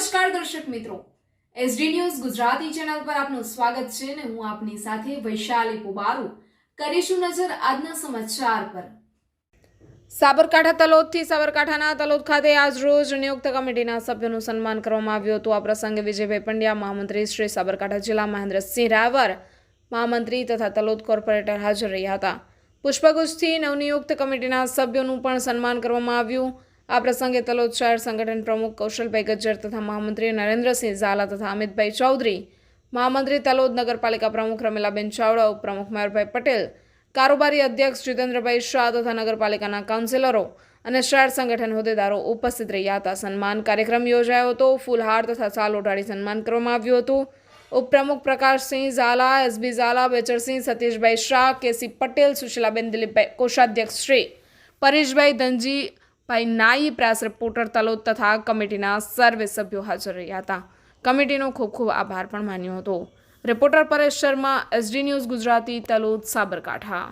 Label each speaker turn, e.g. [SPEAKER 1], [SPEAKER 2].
[SPEAKER 1] નમસ્કાર દર્શક મિત્રો. એસડી ન્યૂઝ ગુજરાતી ચેનલ પર આપનું સ્વાગત છે અને હું આપની સાથે વૈશાલી પુબારુ. કરીશું નજર આજના સમાચાર પર. સાબરકાંઠા તલોદથી સાબરકાંઠાના તલોદ ખાતે આજ નિયુક્ત કમિટીના સભ્યોનું સન્માન કરવામાં આવ્યું હતું. આ પ્રસંગે વિજયભાઈ પંડ્યા, મહામંત્રી શ્રી સાબરકાંઠા જિલ્લા મહેન્દ્રસિંહ રાવર, મહામંત્રી તથા તલોદ કોર્પોરેટર હાજર રહ્યા હતા. પુષ્પગુચ્છથી નવનિયુક્ત કમિટીના સભ્યોનું પણ સન્માન કરવામાં આવ્યું. આ પ્રસંગે તલોદ શહેર સંગઠન પ્રમુખ કૌશલભાઈ ગજ્જર તથા મહામંત્રી નરેન્દ્રસિંહ ઝાલા તથા અમિતભાઈ ચૌધરી, મહામંત્રી તલોદ નગરપાલિકા પ્રમુખ રમીલાબેન ચાવડા, ઉપપ્રમુખ મયુરભાઈ પટેલ, કારોબારી અધ્યક્ષ જીતેન્દ્રભાઈ શાહ તથા નગરપાલિકાના કાઉન્સિલરો અને શહેર સંગઠન હોદ્દેદારો ઉપસ્થિત રહ્યા હતા. સન્માન કાર્યક્રમ યોજાયો હતો. ફૂલહાર તથા સાલ ઓઢાડી સન્માન કરવામાં આવ્યું હતું. ઉપપ્રમુખ પ્રકાશસિંહ ઝાલા એસબી ઝાલા, બેચરસિંહ સતીશભાઈ શાહ કેસી પટેલ, સુશીલાબેન દિલીપભાઈ કોષાધ્યક્ષ શ્રી, પરેશભાઈ ધનજીભાઈ નાઈ પ્રેસ રિપોર્ટર તલોદ તથા કમિટીના સર્વે સભ્યો હાજર રહ્યા હતા. કમિટીનો ખૂબ ખૂબ આભાર પણ માન્યો હતો. Reporter Paresh Sharma, SD news Gujarati, Talod, Sabarkantha.